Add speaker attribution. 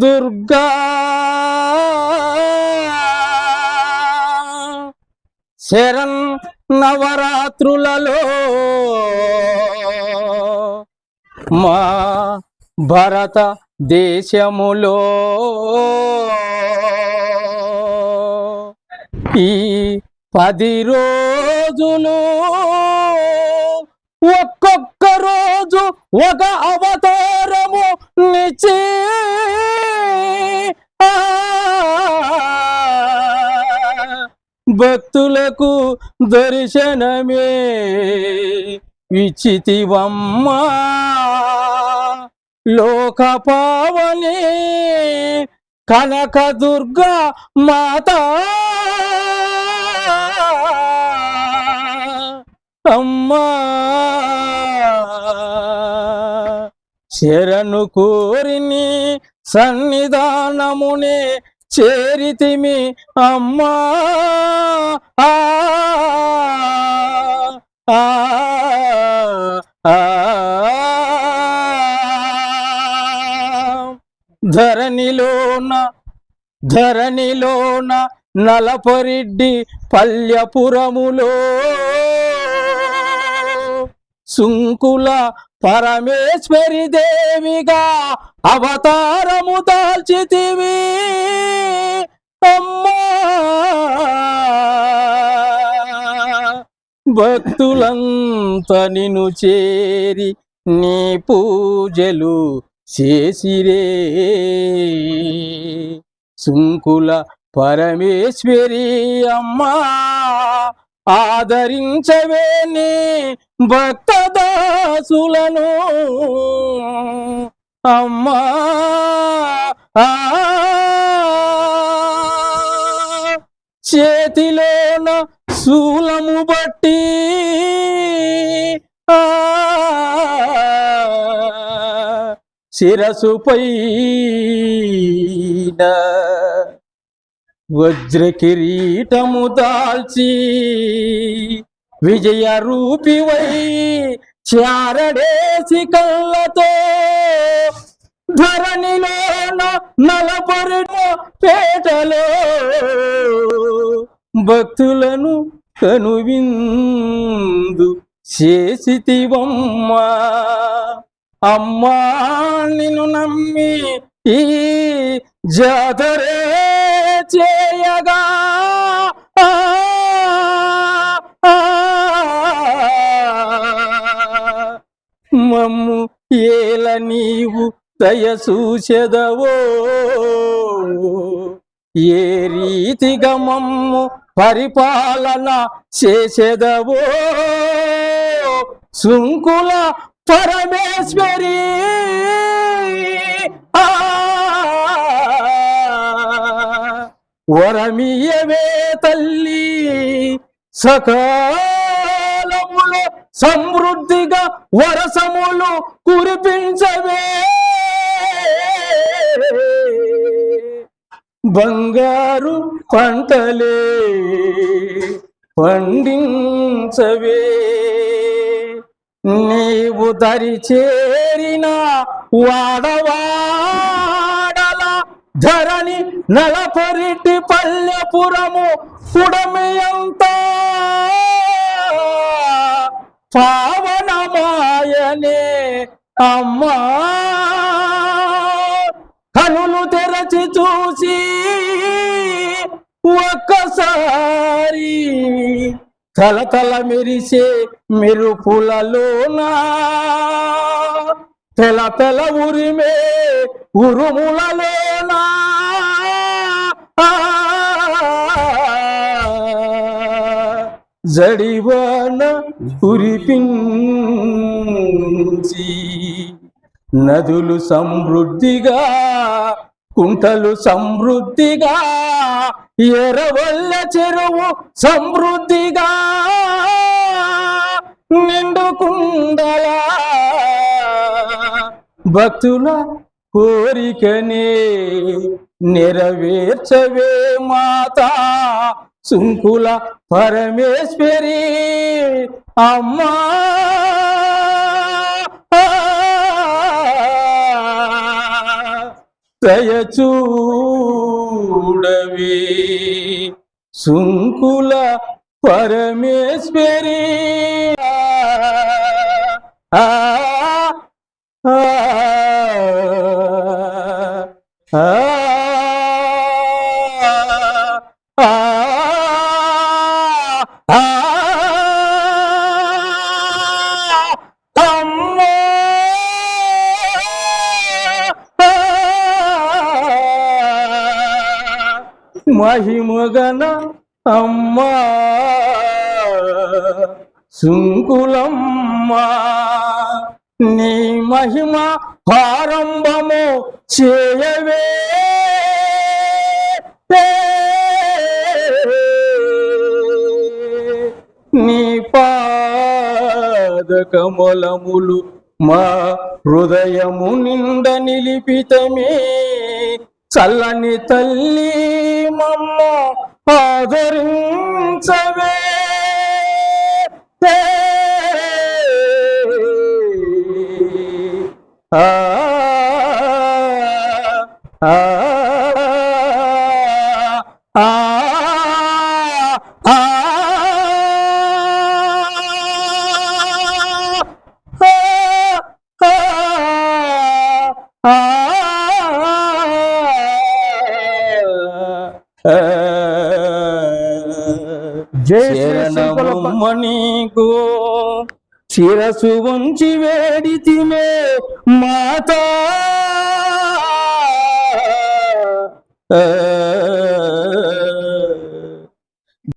Speaker 1: దుర్గా. శరణ్ నవరాత్రులలో మా భరత దేశములో ఈ పది రోజులు ఒక్కొక్క రోజు ఒక అవతారము నిచే భక్తులకు దర్శనమే. విచితివమ్మా లోక పావని కనకదుర్గా మాత. అమ్మా. శరణు కోరిని సన్నిధానమునే చేరితిమి అమ్మా. ధరణిలోన ధరణిలోన నలపరెడ్డి పల్లెపురములో సుంకుల పరమేశ్వరి దేవిగా అవతారము దాల్చితివి. అమ్మా! భక్తులంతా నిన్ను చేరి నీ పూజలు చేసిరే. సుంకుల పరమేశ్వరి అమ్మా! ఆదరించవే నీ భక్తదాసులను. అమ్మా! ఆ! చేతిలోన శూలము బట్టి ఆ! శిరసుపై వజ్ర కిరీటము దాల్చి విజయ రూపివై చారడేసి కళ్ళతో ధరణిలోన నలపరుడు పేటలో భక్తులను కనువిందు చేసితివమ్మా. అమ్మా నిన్ను నమ్మి ఈ జాతరే చేయగా. మమ్ము ఏల నీవు దయసూచెదవో ఏ రీతిగా మమ్ము పరిపాలన చేసేదవో సుంకుల పరమేశ్వరి. ఆ వరమియవే తల్లి సకాలములో సమృద్ధిగా వరసములు కురిపించవే. బంగారు పంటలే పండించవే. నీవు దరి చేరిన వాడవా? ధరణి నలపరిటి పల్లెపురము పుడమియంత పావనమాయనే అమ్మా. కనులు తెరచి చూసి ఒక్కసారి తల తల మెరిసే మెరుపులలోనా? తెల తెల ఉరిమే ఉరుములలోనా ఆ, జడివాన కురిపించి నదులు సమృద్ధిగా కుంటలు సమృద్ధిగా ఎరవల్ల చెరువు సమృద్ధిగా నిండుకుండలా భక్తుల కోరికనే నెరవేర్చవే మాత. సుంకుల పరమేశ్వరి అమ్మా. దయచూడవే సుంకుల పరమేశ్వరి మహిమగన అమ్మా! సుంకులమ్మ నీ మహిమ ప్రారంభము చేయవే. నీ పాదకమలములు మా హృదయము నిండ నిలిపితమే. చల్లని తల్లి మమ్మ ఆదరించవే. ఆ ఆ ఆ ఆ శిరసు ఉంచి వేడితిమే మాతా ఆ